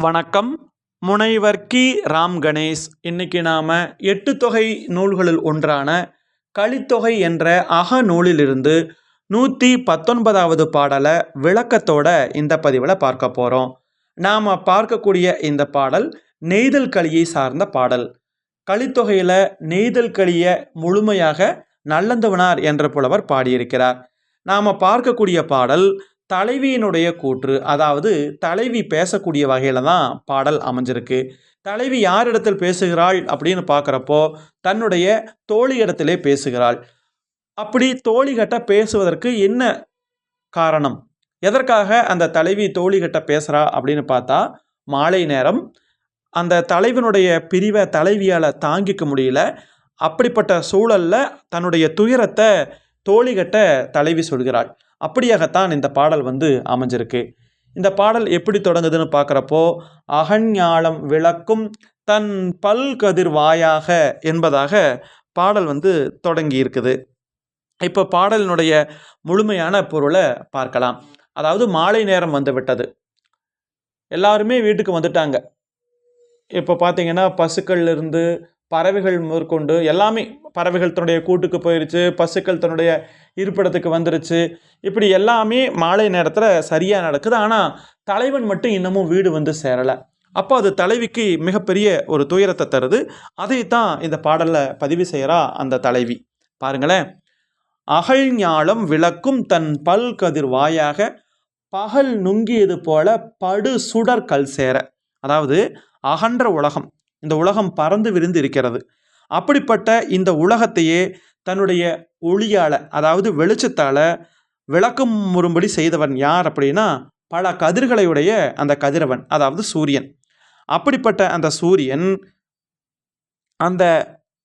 வணக்கம். முனைவர் கி. ராம் கணேஷ். இன்னைக்கு நாம் எட்டு தொகை நூல்களில் ஒன்றான கலித்தொகை என்ற அக நூலிலிருந்து நூற்றி பத்தொன்பதாவது பாடலை விளக்கத்தோட இந்த பதிவில் பார்க்க போகிறோம் நாம் பார்க்கக்கூடிய இந்த பாடல் நெய்தல் களியை சார்ந்த பாடல். கலித்தொகையில் நெய்தல் களியை முழுமையாக நல்லந்தவனார் என்ற புலவர் பாடியிருக்கிறார். நாம் பார்க்கக்கூடிய பாடல் தலைவியினுடைய கூற்று அதாவது தலைவி பேசக்கூடிய வகையில் தான் பாடல் அமைஞ்சிருக்கு. தலைவி யாரிடத்தில் பேசுகிறாள் அப்படின்னு பார்க்குறப்போ தன்னுடைய தோழி இடத்திலே பேசுகிறாள். அப்படி தோழிகிட்ட பேசுவதற்கு என்ன காரணம்? எதற்காக அந்த தலைவி தோழிகிட்ட பேசுகிறா அப்படின்னு பார்த்தா மாலை நேரம் அந்த தலைவனுடைய பிரிவை தலைவியால் தாங்கிக்க முடியல. அப்படிப்பட்ட சூழலில் தன்னுடைய துயரத்தை தோழிகட்ட தலைவி சொல்கிறாள். அப்படியாகத்தான் இந்த பாடல் வந்து அமைஞ்சிருக்கு. இந்த பாடல் எப்படி தொடங்குதுன்னு பார்க்குறப்போ அகஞாலம் விளக்கும் தன் பல் கதிர் வாயாக என்பதாக பாடல் வந்து தொடங்கி இருக்குது இப்போ பாடலினுடைய முழுமையான பொருளை பார்க்கலாம். அதாவது மாலை நேரம் வந்து விட்டது. எல்லாருமே வீட்டுக்கு வந்துட்டாங்க. இப்போ பார்த்தீங்கன்னா பசுக்கள்லேருந்து பறவைகள் முதற்கொண்டு எல்லாமே பறவைகள் தன்னுடைய கூட்டுக்கு போயிருச்சு பசுக்கள் தன்னுடைய இருப்பிடத்துக்கு வந்துருச்சு. இப்படி எல்லாமே மாலை நேரத்தில் சரியாக நடக்குது. ஆனால் தலைவன் மட்டும் இன்னமும் வீடு வந்து சேரலை. அப்போ அது தலைவிக்கு மிகப்பெரிய ஒரு துயரத்தை தருது. அதைத்தான் இந்த பாடலில் பதிவு செய்கிறா அந்த தலைவி. பாருங்களேன். அகழ் ஞாலம் விளக்கும் தன் பல் கதிர் வாயாக பகல் நுங்கியது போல படு சுடர் கல் சேர. அதாவது அகன்ற உலகம். இந்த உலகம் பறந்து விரிந்து இருக்கிறது. அப்படிப்பட்ட இந்த உலகத்தையே தன்னுடைய ஒளியால் அதாவது வெளிச்சத்தால் விளக்கம் முறும்படி செய்தவன் யார் அப்படின்னா பல கதிர்களையுடைய அந்த கதிரவன் அதாவது சூரியன். அப்படிப்பட்ட அந்த சூரியன் அந்த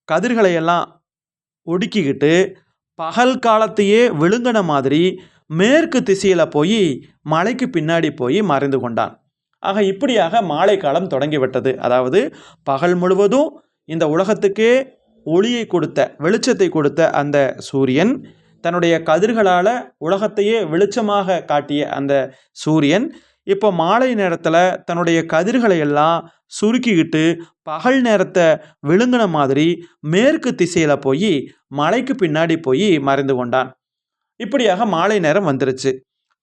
கதிர்களையெல்லாம் ஒடுக்கிக்கிட்டு பகல் காலத்தையே விழுங்கின மாதிரி மேற்கு திசையில் போய் மலைக்கு பின்னாடி போய் மறைந்து கொண்டான். ஆக இப்படியாக மாலை காலம் தொடங்கிவிட்டது. அதாவது பகல் முழுவதும் இந்த உலகத்துக்கே ஒளியை கொடுத்த வெளிச்சத்தை கொடுத்த அந்த சூரியன் தன்னுடைய கதிர்களால் உலகத்தையே வெளிச்சமாக காட்டிய அந்த சூரியன் இப்போ மாலை நேரத்தில் தன்னுடைய கதிர்களை எல்லாம் சுருக்கிக்கிட்டு பகல் நேரத்தை விழுங்கின மாதிரி மேற்கு திசையில் போய் மலைக்கு பின்னாடி போய் மறைந்து கொண்டான். இப்படியாக மாலை நேரம் வந்துருச்சு.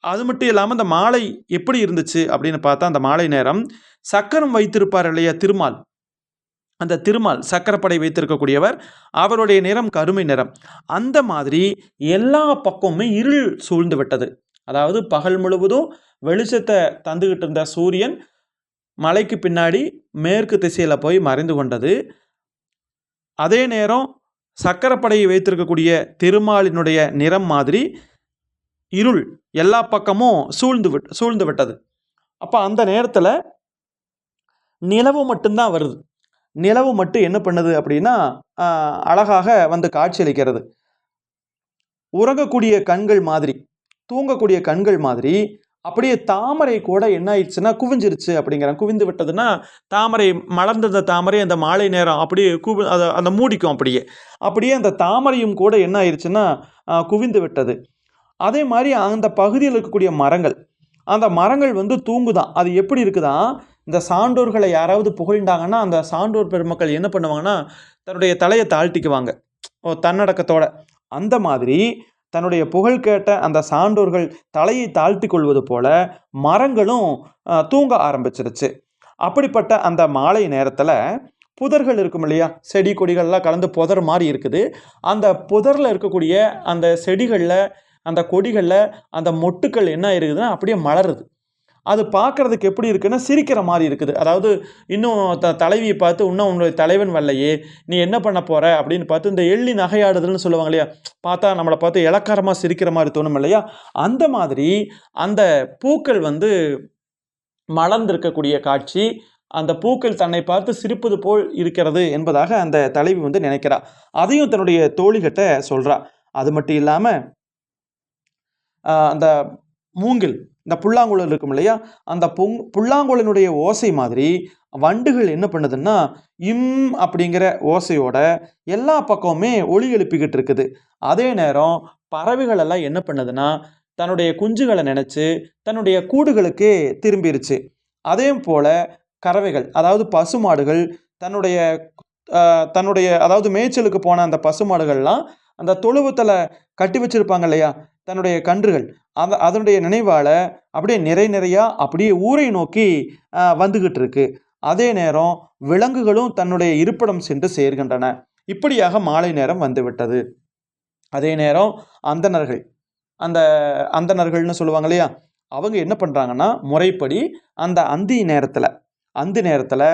அது மட்டும் இல்லாமல் அந்த மாலை எப்படி இருந்துச்சு அப்படின்னு பார்த்தா அந்த மாலை நேரம் சக்கரம் வைத்திருப்பார் இல்லையா திருமால். அந்த திருமால் சக்கரப்படை வைத்திருக்கக்கூடியவர் அவருடைய நிறம் கருமை நிறம். அந்த மாதிரி எல்லா பக்கமுமே இருள் சூழ்ந்து விட்டது. அதாவது பகல் முழுவதும் வெளிச்சத்தை தந்துக்கிட்டு இருந்த சூரியன் மலைக்கு பின்னாடி மேற்கு திசையில் போய் மறைந்து கொண்டது. அதே நேரம் சக்கரப்படையை வைத்திருக்கக்கூடிய திருமாலினுடைய நிறம் மாதிரி இருள் எல்லா பக்கமும் சூழ்ந்து விட் சூழ்ந்து விட்டது. அப்போ அந்த நேரத்தில் நிலவு மட்டும்தான் வருது. நிலவு மட்டும் என்ன பண்ணுது அப்படின்னா அழகாக வந்து காட்சியளிக்கிறது உறங்கக்கூடிய கண்கள் மாதிரி தூங்கக்கூடிய கண்கள் மாதிரி அப்படியே தாமரை கூட என்ன ஆயிடுச்சுன்னா குவிஞ்சிருச்சு அப்படிங்கிற குவிந்து விட்டதுன்னா தாமரை மலர்ந்திருந்த தாமரை அந்த மாலை நேரம் அப்படியே குவி அதை அந்த மூடிக்கும் அப்படியே. அப்படியே அந்த தாமரையும் கூட என்ன ஆயிடுச்சுன்னா குவிந்து விட்டது. அதே மாதிரி அந்த பகுதியில் இருக்கக்கூடிய மரங்கள். அந்த மரங்கள் வந்து தூங்குதான். அது எப்படி இருக்குதான் இந்த சான்றோர்களை யாராவது புகழ்ந்தாங்கன்னா அந்த சான்றோர் பெருமக்கள் என்ன பண்ணுவாங்கன்னா தன்னுடைய தலையை தாழ்த்திக்குவாங்க. ஓ தன்னடக்கத்தோட. அந்த மாதிரி தன்னுடைய புகழ் கேட்ட அந்த சான்றோர்கள் தலையை தாழ்த்தி கொள்வது போல மரங்களும் தூங்க ஆரம்பிச்சிருச்சு. அப்படிப்பட்ட அந்த மாலை நேரத்தில் புதர்கள் இருக்கும் இல்லையா? செடி கொடிகள்லாம் கலந்து புதர் மாதிரி இருக்குது. அந்த புதரில் இருக்கக்கூடிய அந்த செடிகளில் அந்த கொடிகளில் அந்த மொட்டுக்கள் என்ன இருக்குதுன்னா அப்படியே மலருது. அது பார்க்குறதுக்கு எப்படி இருக்குன்னா சிரிக்கிற மாதிரி இருக்குது. அதாவது இன்னும் த தலைவியை பார்த்து இன்னும் உன்னுடைய தலைவன் வரலையே. நீ என்ன பண்ண போகிற அப்படின்னு பார்த்து இந்த எள்ளி நகையாடுதல்னு சொல்லுவாங்க இல்லையா? பார்த்தா நம்மளை பார்த்து இலக்காரமாக சிரிக்கிற மாதிரி தோணும் இல்லையா? அந்த மாதிரி அந்த பூக்கள் வந்து மலர்ந்திருக்கக்கூடிய காட்சி அந்த பூக்கள் தன்னை பார்த்து சிரிப்பது போல் இருக்கிறது என்பதாக அந்த தலைவி வந்து நினைக்கிறா. அதையும் தன்னுடைய தோழிகிட்ட சொல்கிறா அது மட்டும் இல்லாமல் அந்த மூங்கில் இந்த புல்லாங்குழல் இருக்கும் இல்லையா? அந்த புங் புல்லாங்குழலினுடைய ஓசை மாதிரி வண்டுகள் என்ன பண்ணுதுன்னா இம் அப்படிங்கிற ஓசையோட எல்லா பக்கமுமே ஒளி எழுப்பிக்கிட்டு இருக்குது. அதே நேரம் பறவைகள் எல்லாம் என்ன பண்ணுதுன்னா தன்னுடைய குஞ்சுகளை நினச்சி தன்னுடைய கூடுகளுக்கே திரும்பிருச்சு. அதே போல் கறவைகள் அதாவது பசுமாடுகள் தன்னுடைய தன்னுடைய அதாவது மேய்ச்சலுக்கு போன அந்த பசுமாடுகள்லாம் அந்த தொழுவத்தில் கட்டி வச்சிருப்பாங்க இல்லையா? தன்னுடைய கன்றுகள். அந்த அதனுடைய நினைவால் அப்படியே நிறை நிறையா அப்படியே ஊரை நோக்கி வந்துக்கிட்டு இருக்கு அதே நேரம் விலங்குகளும் தன்னுடைய இருப்பிடம் சென்று சேர்கின்றன. இப்படியாக மாலை நேரம் வந்துவிட்டது. அதே நேரம் அந்தணர்கள். அந்த அந்தணர்கள்னு சொல்லுவாங்க இல்லையா? அவங்க என்ன பண்ணுறாங்கன்னா முறைப்படி அந்த அந்தி நேரத்தில் அந்தி நேரத்தில்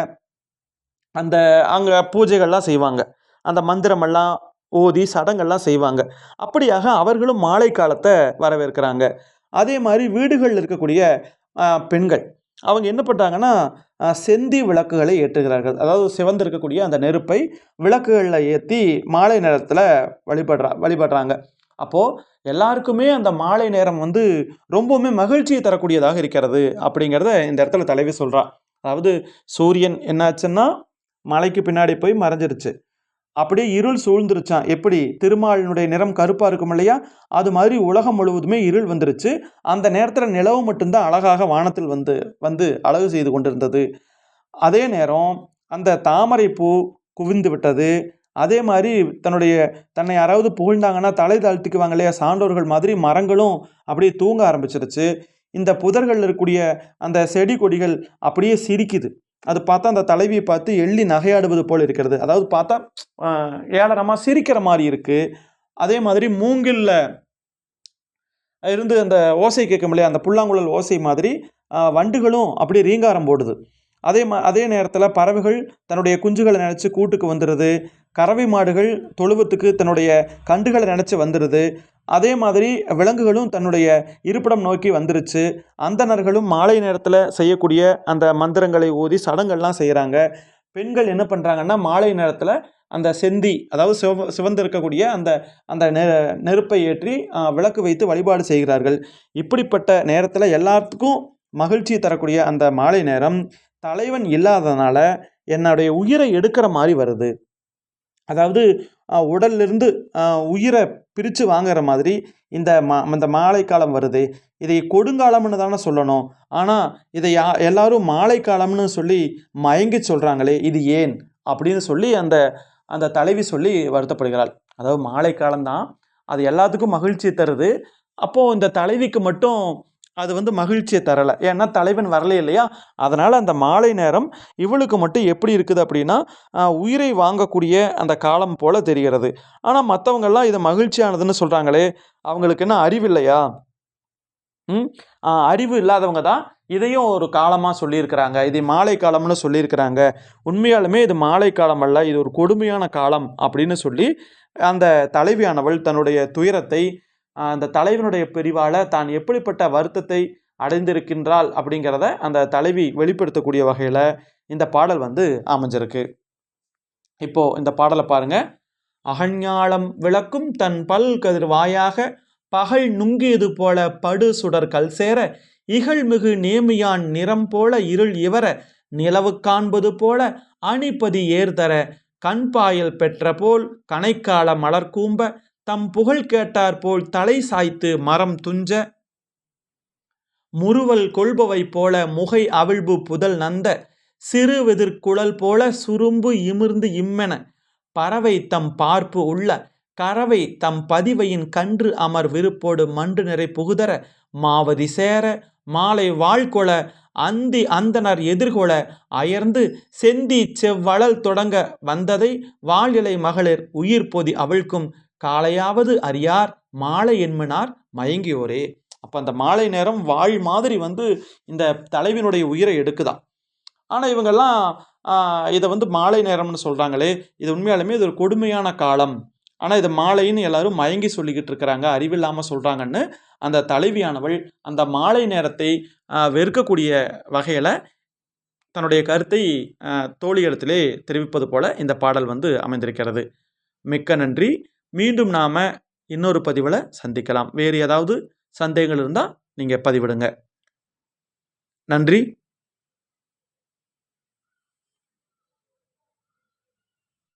அந்த அங்கே பூஜைகள்லாம் செய்வாங்க. அந்த மந்திரமெல்லாம் ஓதி சடங்கெல்லாம் செய்வாங்க. அப்படியாக அவர்களும் மாலை காலத்தை வரவேற்கிறாங்க. அதே மாதிரி வீடுகளில் இருக்கக்கூடிய பெண்கள் அவங்க என்ன பண்ணுறாங்கன்னா செந்தி விளக்குகளை ஏற்றுகிறார்கள். அதாவது சிவந்திருக்கக்கூடிய அந்த நெருப்பை விளக்குகளில் ஏற்றி மாலை நேரத்தில் வழிபடுறா வழிபடுறாங்க. அப்போது எல்லாருக்குமே அந்த மாலை நேரம் வந்து ரொம்பவுமே மகிழ்ச்சியை தரக்கூடியதாக இருக்கிறது அப்படிங்கிறத இந்த இடத்துல தலைவி சொல்கிறா அதாவது சூரியன் என்னாச்சுன்னா மலைக்கு பின்னாடி போய் மறைஞ்சிருச்சு. அப்படியே இருள் சூழ்ந்துருச்சான். எப்படி? திருமாலினுடைய நிறம் கருப்பாக இருக்கும் இல்லையா? அது மாதிரி உலகம் முழுவதுமே இருள் வந்துருச்சு. அந்த நேரத்தில் நிலவு மட்டும்தான் அழகாக வானத்தில் வந்து வந்து அழகு செய்து கொண்டிருந்தது. அதே நேரம் அந்த தாமரை பூ குவிந்து விட்டது. அதே மாதிரி தன்னுடைய தன்னை யாராவது புகழ்ந்தாங்கன்னா தலை தாழ்த்திக்குவாங்க இல்லையா? சான்றோர்கள் மாதிரி மரங்களும் அப்படியே தூங்க ஆரம்பிச்சிருச்சு. இந்த புதர்கள் இருக்கக்கூடிய அந்த செடி கொடிகள் அப்படியே சிரிக்குது. அது பார்த்தா அந்த தலைவியை பார்த்து எள்ளி நகையாடுவது போல் இருக்கிறது. அதாவது பார்த்தா ஏளனமாக சிரிக்கிற மாதிரி இருக்குது அதே மாதிரி மூங்கில்ல இருந்து அந்த ஓசை கேட்கும் இல்லையா அந்த புல்லாங்குழல் ஓசை மாதிரி வண்டுகளும் அப்படியே ரீங்காரம் போடுது. அதே மா அதே நேரத்தில் பறவைகள் தன்னுடைய குஞ்சுகளை நினச்சி கூட்டுக்கு வந்துடுது கறவை மாடுகள் தொழுவத்துக்கு தன்னுடைய கன்றுகளை நினச்சி வந்துடுது அதே மாதிரி விலங்குகளும் தன்னுடைய இருப்பிடம் நோக்கி வந்துருச்சு. அந்தணர்களும் மாலை நேரத்தில் செய்யக்கூடிய அந்த மந்திரங்களை ஊதி சடங்கெல்லாம் செய்கிறாங்க பெண்கள் என்ன பண்ணுறாங்கன்னா மாலை நேரத்தில் அந்த செந்தி அதாவது சிவ சிவந்திருக்கக்கூடிய அந்த அந்த நெ நெருப்பை ஏற்றி விளக்கு வைத்து வழிபாடு செய்கிறார்கள். இப்படிப்பட்ட நேரத்தில் எல்லாத்துக்கும் மகிழ்ச்சி தரக்கூடிய அந்த மாலை நேரம் தலைவன் இல்லாததுனால என்னுடைய உயிரை எடுக்கிற மாதிரி வருது. அதாவது உடல்லிருந்து உயிரை பிரித்து வாங்குற மாதிரி இந்த மா இந்த மாலை காலம் வருது. இதை கொடுங்காலம்னு தானே சொல்லணும். ஆனால் இதை யா எல்லாரும் மாலை காலம்னு சொல்லி மயங்கி சொல்கிறாங்களே இது ஏன்? அப்படின்னு சொல்லி அந்த அந்த தலைவி சொல்லி வருத்தப்படுகிறாள். அதாவது மாலை காலம்தான். அது எல்லாத்துக்கும் மகிழ்ச்சி தருது. அப்போது இந்த தலைவிக்கு மட்டும் அது வந்து மகிழ்ச்சியை தரலை. ஏன்னா தலைவன் வரலை இல்லையா? அதனால் அந்த மாலை நேரம் இவளுக்கு மட்டும் எப்படி இருக்குது அப்படின்னா உயிரை வாங்கக்கூடிய அந்த காலம் போல் தெரிகிறது. ஆனால் மற்றவங்கெல்லாம் இது மகிழ்ச்சியானதுன்னு சொல்கிறாங்களே அவங்களுக்கு என்ன அறிவில்லையா ம்? அறிவு இல்லாதவங்க தான் இதையும் ஒரு காலமாக சொல்லியிருக்கிறாங்க. இது மாலை காலம்னு சொல்லியிருக்கிறாங்க. உண்மையாலுமே இது மாலை காலம் அல்ல இது ஒரு கொடுமையான காலம் அப்படின்னு சொல்லி அந்த தலைவியானவள் தன்னுடைய துயரத்தை அந்த தலைவனுடைய பிரிவால் தான் எப்படிப்பட்ட வருத்தத்தை அடைந்திருக்கின்றாள் அப்படிங்கிறத அந்த தலைவி வெளிப்படுத்தக்கூடிய வகையில் இந்த பாடல் வந்து அமைஞ்சிருக்கு. இப்போ இந்த பாடலை பாருங்க. அகஞ்ஞாளம் விளக்கும் தன் பல் கதிர் வாயாக பகல் நுங்கியது போல படு சுடர் கல் சேர இகழ்மிகு நேமியான் நிறம் போல இருள் இவர நிலவு காண்பது போல அணிப்பதி ஏர்தர கண்பாயல் பெற்ற போல் கனைக்கால மலர் கூம்ப தம் புகழ் கேட்டார் போல் தலை சாய்த்து மரம் துஞ்ச. முறுவல் கொள்பவை போல முகை அவிழ்பு புதல் நந்த. சிறுவெதிர்குழல் போல சுரும்பு இமிர்ந்து இம்மென. பறவை தம் பார்ப்பு உள்ள. கறவை தம் பதிவையின் கன்று அமர் விருப்போடு மண்டு நிறை புகுதர. மாவதி சேர. மாலை வாழ்கொள அந்தி அந்தனர் எதிர்கொள. அயர்ந்து செந்தி செவ்வளல் தொடங்க வந்ததை வாழிலை மகளிர் உயிர் பொதி அவிழ்க்கும். காலையாவது அறியார் மாலை என்மனார் மயங்கியோரே. அப்போ அந்த மாலை நேரம் வாழ் மாதிரி வந்து இந்த தலைவினுடைய உயிரை எடுக்குதா ஆனால் இவங்கெல்லாம் இதை வந்து மாலை நேரம்னு சொல்கிறாங்களே இது உண்மையாலுமே இது ஒரு கொடுமையான காலம். ஆனால் இது மாலைன்னு எல்லாரும் மயங்கி சொல்லிக்கிட்டு இருக்கிறாங்க அறிவில்லாமல் சொல்கிறாங்கன்னு அந்த தலைவியானவள் அந்த மாலை நேரத்தை வெறுக்கக்கூடிய வகையில் தன்னுடைய கருத்தை தோழியிடத்திலே தெரிவிப்பது போல இந்த பாடல் வந்து அமைந்திருக்கிறது. மிக்க நன்றி. மீண்டும் நாம் இன்னொரு பதிவில் சந்திக்கலாம். வேறு ஏதாவது சந்தேகங்கள் இருந்தால் நீங்கள் பதிவிடுங்க. நன்றி.